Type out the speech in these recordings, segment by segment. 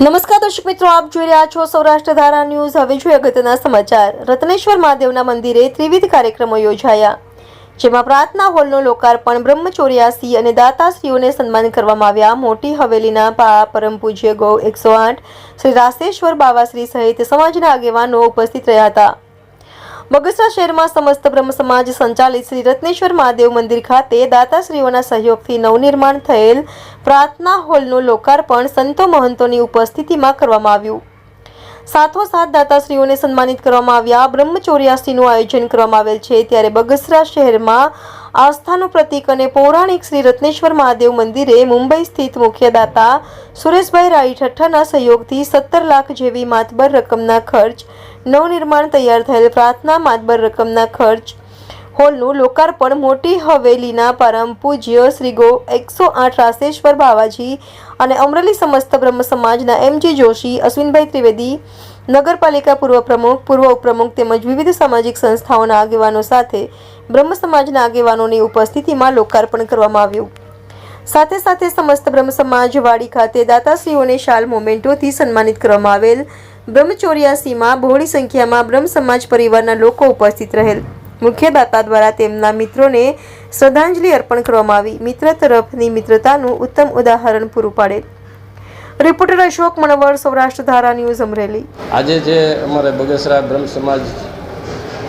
નમસ્કાર દર્શક મિત્રો, આપ જોઈ રહ્યા છો સૌરાષ્ટ્ર ધારા ન્યૂઝ. હવે જોઈએ અગત્યના સમાચાર. રત્નેશ્વર મહાદેવના મંદિરે ત્રિવિધ કાર્યક્રમો યોજાયા, જેમાં પ્રાર્થના હોલનું લોકાર્પણ, બ્રહ્મચોર્યાસી અને દાતાશ્રીઓને સન્માન કરવામાં આવ્યા. મોટી હવેલીના પા પરમ પૂજ્ય ગૌ એકસો આઠ, શ્રી રાસેશ્વર બાવાશ્રી સહિત સમાજના આગેવાનો ઉપસ્થિત રહ્યા હતા. બગસરા શહેરમાં સમસ્ત બ્રહ્મ સમાજ સંચાલિત શ્રી રત્નેશ્વર મહાદેવ મંદિર ખાતે દાતાશ્રીઓના સહયોગથી નવનિર્માણ થયેલ પ્રાર્થના હોલનું લોકાર્પણ સંતો મહંતોની ઉપસ્થિતિમાં કરવામાં આવ્યું. સાથોસાથ દાતાશ્રીઓને સન્માનિત કરવામાં આવ્યા બ્રહ્મચોર્યાસીનું આયોજન કરવામાં આવેલ છે. ત્યારે બગસરા શહેરમાં આસ્થાનું પ્રતીક અને પૌરાણિક શ્રી રત્નેશ્વર મહાદેવ મંદિરે મુંબઈ સ્થિત મુખ્ય દાતા સુરેશભાઈ રાઈ ઠઠ્ઠાના સહયોગથી સત્તર લાખ જેવી માતબર રકમના ખર્ચ નવનિર્માણ તૈયાર થયેલ પ્રાર્થના માતબર રકમના ખર્ચ હોલનું લોકાર્પણ મોટી હવેલીના પરમ પૂજ્ય શ્રી ગો એકસો આઠ રાસેશ્વર બાવાજી અને અમરેલી સમસ્ત બ્રહ્મ સમાજના એમજી જોશી, અશ્વિનભાઈ ત્રિવેદી, નગરપાલિકા પૂર્વ પ્રમુખ, પૂર્વ ઉપપ્રમુખ તેમજ વિવિધ સામાજિક સંસ્થાઓના આગેવાનો સાથે બ્રહ્મ સમાજના આગેવાનોની ઉપસ્થિતિમાં લોકાર્પણ કરવામાં આવ્યું. સાથે સાથે સમસ્ત બ્રહ્મ સમાજ વાડી ખાતે દાતાશ્રીઓને શાલ મોમેન્ટોથી સન્માનિત કરવામાં આવેલ બ્રહ્મચોર્યાસીમાં બહોળી સંખ્યામાં બ્રહ્મ સમાજ પરિવારના લોકો ઉપસ્થિત રહેલ. મુખ્ય દાતા દ્વારા તેમના મિત્રોને શ્રદ્ધાંજલિ અર્પણ કરવામાં આવી. મિત્ર તરફની મિત્રતાનું ઉત્તમ ઉદાહરણ પૂરું પાડેલ. Reporter Ashok Manvar, Saurashtra Dhara news, Amreli. આજે જે અમારે બગસરા બ્રહ્મ સમાજ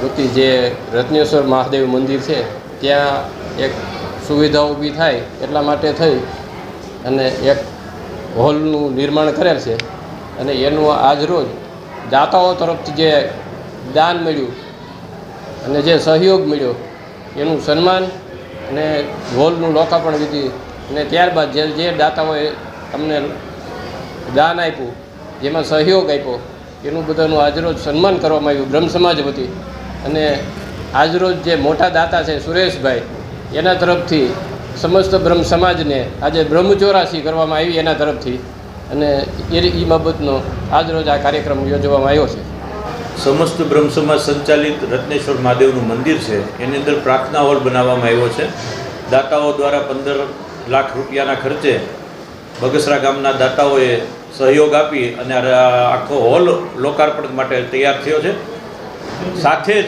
વતી જે રત્નેશ્વર મહાદેવ મંદિર છે, ત્યાં એક સુવિધા ઊભી થાય એટલા માટે થઈ અને એક હોલનું નિર્માણ કરેલ છે. અને એનું આજરોજ દાતાઓ તરફથી જે દાન મળ્યું અને જે સહયોગ મળ્યો, એનું સન્માન અને હોલનું લોકાર્પણ વિધિ અને ત્યારબાદ જે જે દાતાઓએ અમને દાન આપ્યું, જેમાં સહયોગ આપ્યો, એનું બધાનું આજરોજ સન્માન કરવામાં આવ્યું બ્રહ્મ સમાજ વતી. અને આજરોજ જે મોટા દાતા છે સુરેશભાઈ, એના તરફથી સમસ્ત બ્રહ્મ સમાજને આજે બ્રહ્મચોરાસી કરવામાં આવી એના તરફથી. અને એ એ બાબતનો આજરોજ આ કાર્યક્રમ યોજવામાં આવ્યો છે. સમસ્ત બ્રહ્મ સંચાલિત રત્નેશ્વર મહાદેવનું મંદિર છે. એની અંદર પ્રાર્થના હોલ બનાવવામાં આવ્યો છે. દાતાઓ દ્વારા પંદર લાખ રૂપિયાના ખર્ચે બગસરા ગામના દાતાઓએ સહયોગ આપી અને આખો હોલ લોકાર્પણ માટે તૈયાર થયો છે. સાથે જ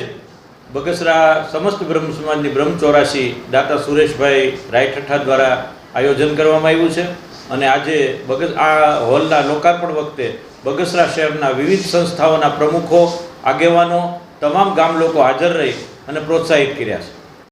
બગસરા સમસ્ત બ્રહ્મ સમાજની બ્રહ્મ ચોરાસી દાતા સુરેશભાઈ રાયઠઠ્ઠા દ્વારા આયોજન કરવામાં આવ્યું છે. અને આજે બગસ આ હોલના લોકાર્પણ વખતે બગસરા શહેરના વિવિધ સંસ્થાઓના પ્રમુખો, આગેવાનો, તમામ ગામ લોકો હાજર રહી અને પ્રોત્સાહિત કર્યા છે.